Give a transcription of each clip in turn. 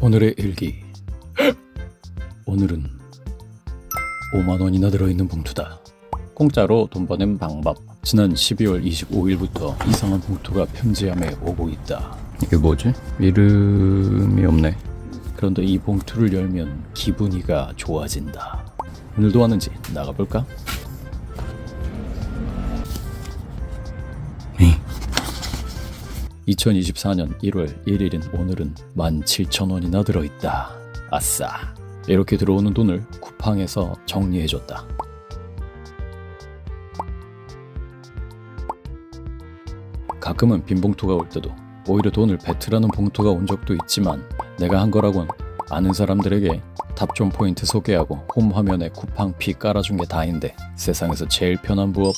오늘의 일기. 오늘은 5만 원이나 들어있는 봉투다. 공짜로 돈 버는 방법. 지난 12월 25일부터 이상한 봉투가 편지함에 오고 있다. 이게 뭐지? 이름이 없네. 그런데 이 봉투를 열면 기분이가 좋아진다. 오늘도 왔는지 나가볼까? 2024년 1월 1일인 오늘은 17,000원이나 들어있다. 아싸. 이렇게 들어오는 돈을 쿠팡에서 정리해줬다. 가끔은 빈 봉투가 올 때도 오히려 돈을 배틀하는 봉투가 온 적도 있지만 내가 한 거라곤 아는 사람들에게 탑존 포인트 소개하고 홈 화면에 쿠팡 피 깔아준 게 다인데 세상에서 제일 편한 부업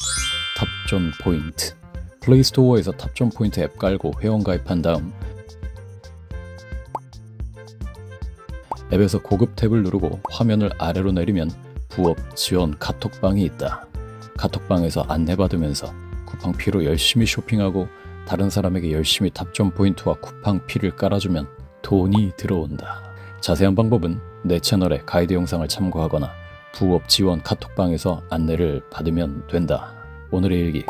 탑존 포인트 플레이스토어에서 탑존 포인트 앱 깔고 회원 가입한 다음 앱에서 고급 탭을 누르고 화면을 아래로 내리면 부업 지원 카톡방이 있다. 카톡방에서 안내받으면서 쿠팡 피로 열심히 쇼핑하고 다른 사람에게 열심히 탑존 포인트와 쿠팡 피를 깔아주면 돈이 들어온다. 자세한 방법은 내 채널의 가이드 영상을 참고하거나 부업 지원 카톡방에서 안내를 받으면 된다. 오늘의 일기